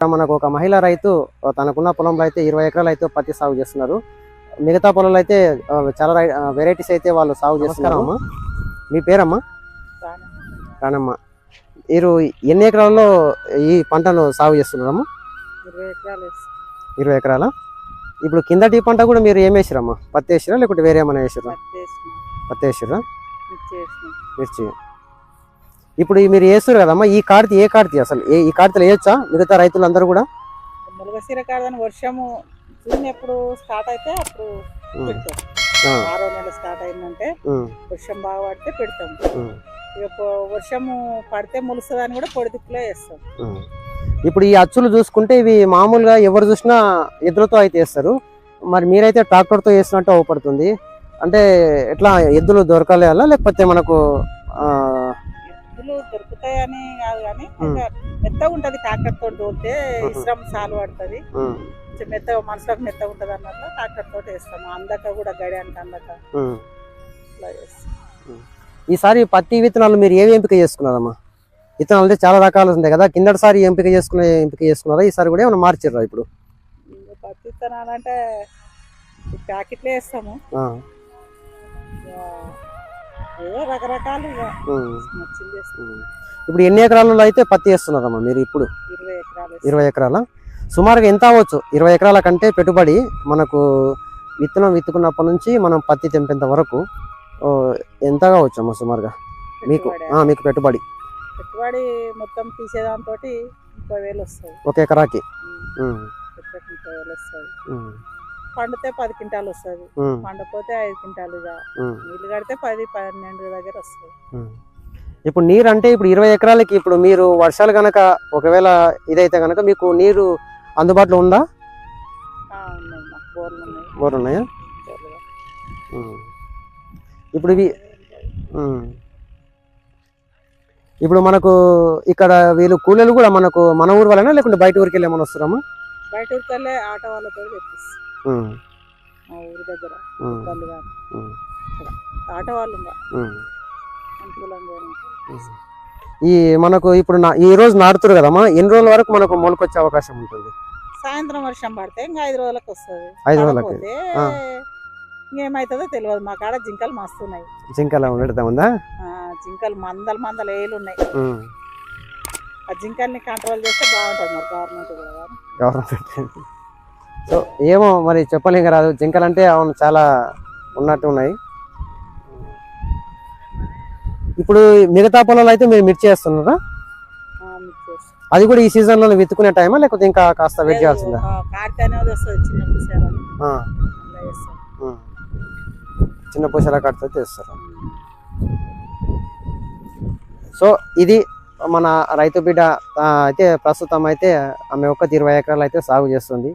మనకు ఒక మహిళా రైతు తనకున్న పొలంలో అయితే ఇరవై ఎకరాలు అయితే పత్తి సాగు చేస్తున్నారు. మిగతా పొలంలో అయితే చాలా వెరైటీస్ అయితే వాళ్ళు సాగు చేస్తున్నారు. అమ్మా. మీ పేరమ్మా? రానమ్మ. మీరు ఎన్ని ఎకరాల్లో ఈ పంటను సాగు చేస్తున్నారమ్మా? ఇరవై ఎకరాలు ఇప్పుడు కిందటి పంట కూడా మీరు ఏం వేసిరమ్మా? పత్తి వేసిరా లేకుంటే వేరే ఏమైనా వేసిరా పత్తి వేసిరా మిర్చి. ఇప్పుడు మీరు వేస్తారు కదమ్మా ఈ కార్తీ ఏ కార్తీ అసలు? ఈ కార్తీలో వేయొచ్చా? మిగతా రైతులందరూ కూడా? ములగసీర కాడని వర్షము జూన్ ఎప్పుడు స్టార్ట్ అయితే అప్పుడు ఆరో నెల స్టార్ట్ అయిందంటే వర్షం బాగా పడితే పెడతాం. ఇక వర్షము పడితే ములుస్తుందని కూడా పొడి దిక్కులో వేస్తాం. ఇప్పుడు ఈ అచ్చులు చూసుకుంటే ఇవి మామూలుగా ఎవరు చూసినా ఎద్దులతో అయితే వేస్తారు. మరి మీరైతే ట్రాక్టర్తో వేసినట్టు అవపడుతుంది. అంటే ఎట్లా ఎద్దులు దొరకాలేలా లేకపోతే మనకు ఎద్దులు దొరుకుతాయని కాదు కానీ మెత్తగా ఉంటది ట్రాక్టర్ తోటి తోలితే. ఇస్రం సాలు పడుతుంది. మెత్తగా మనసులోకి మెత్తగా ఉంటది అన్నట్లు ట్రాక్టర్ తోటి వేస్తాము. అందక కూడా అందక. ఉమ్. ఇట్లా చేస్తాం. ఈసారి పత్తి విత్తనాలు మీరు ఏవి ఎంపిక చేసుకున్నారమ్మా? విత్తనాలు అంటే చాలా రకాలు ఉంటాయి కదా కిందటిసారి ఎంపిక చేసుకునే ఎంపిక చేసుకున్నారా? ఈసారి కూడా ఏమైనా మార్చారా ఇప్పుడు? పత్తి విత్తనాలంటే ఈ ప్యాకెట్లే వేస్తాము. రకరకాలు. ఇప్పుడు ఎన్ని ఎకరాలలో అయితే పత్తి వేస్తున్నారమ్మా మీరు ఇప్పుడు? ఇరవై ఎకరాలు వేస్తాం. ఇరవై ఎకరాల? సుమారుగా ఎంత అవ్వచ్చు? ఇరవై ఎకరాల కంటే పెట్టుబడి మనకు విత్తనం విత్తుకున్నప్పటి నుంచి మనం పత్తి తెంపేంత వరకు ఎంత కావచ్చు అమ్మా సుమారుగా? మీకు? మీకు పెట్టుబడి. పెట్టుబడి మొత్తం తీసేదాంతో ముప్పై వేలు వస్తుంది ఒక ఎకరాకి? ముప్పై వేలు వస్తుంది పండితే పది క్వింటాలు వస్తుంది. ఉమ్, పండపోతే ఐదు క్వింటాలు నీళ్ళు కడితే పది పన్నెండు దగ్గర వస్తుంది. ఇప్పుడు నీరు అంటే ఇప్పుడు ఇరవై ఎకరాలకి ఇప్పుడు మీరు వర్షాలు కనుక ఒకవేళ ఇదైతే కనుక మీకు నీరు అందుబాటులో ఉందా? బోర్లు ఉన్నాయి. ఇప్పుడు ఇవి. ఇప్పుడు మనకు ఇక్కడ వీళ్ళు కూలీలు కూడా మనకు మన ఊరు వాళ్ళైనా లేకుంటే బయట ఊరికి వెళ్ళి ఏమైనా వస్తారమ్మా? బయట ఊరికెళ్ళే ఆటో వాళ్ళతో తెప్పిస్తాం. మా ఊరి దగ్గర వాళ్ళు కానీ ఆటో వాళ్ళు. అనుకూలంగా. ఈ మనకు ఇప్పుడు ఈ రోజు నాటుతారు కదమ్మా ఎన్ని రోజుల వరకు మనకు మొలకొచ్చే అవకాశం ఉంటుంది? సాయంత్రం వర్షం పడితే ఇంకా ఐదు రోజులకు వస్తుంది. ఐదు రోజులకి. ఇంకేమవుతుందో తెలియదు. మా కాడ జింకలు మస్తున్నాయి. జింకలా ఉండటం ఉందా? జింకలు మందల మందల ఏళ్ళు ఉన్నాయి. ఆ. జింకల్ని కంట్రోల్ చేస్తే బాగుంటుంది మరి గవర్నమెంట్ కూడా. గవర్నమెంట్ సో ఏమో మరి చెప్పలేక రాదు జింకలు అంటే అవును చాలా ఉన్నట్టు ఉన్నాయి. ఇప్పుడు మిగతా పొలాలు అయితే మీరు మిర్చి వేస్తున్నారా. అది కూడా ఈ సీజన్లో విత్తుకునే టైమా లేకపోతే ఇంకా కాస్త వెయిట్ చేయాల్సిందా. చిన్న పూసల కడితే తెస్తారు సో ఇది మన రైతు బిడ్డ అయితే ప్రస్తుతం అయితే ఆమె ఒక్క ఇరవై ఎకరాలు అయితే సాగు చేస్తుంది.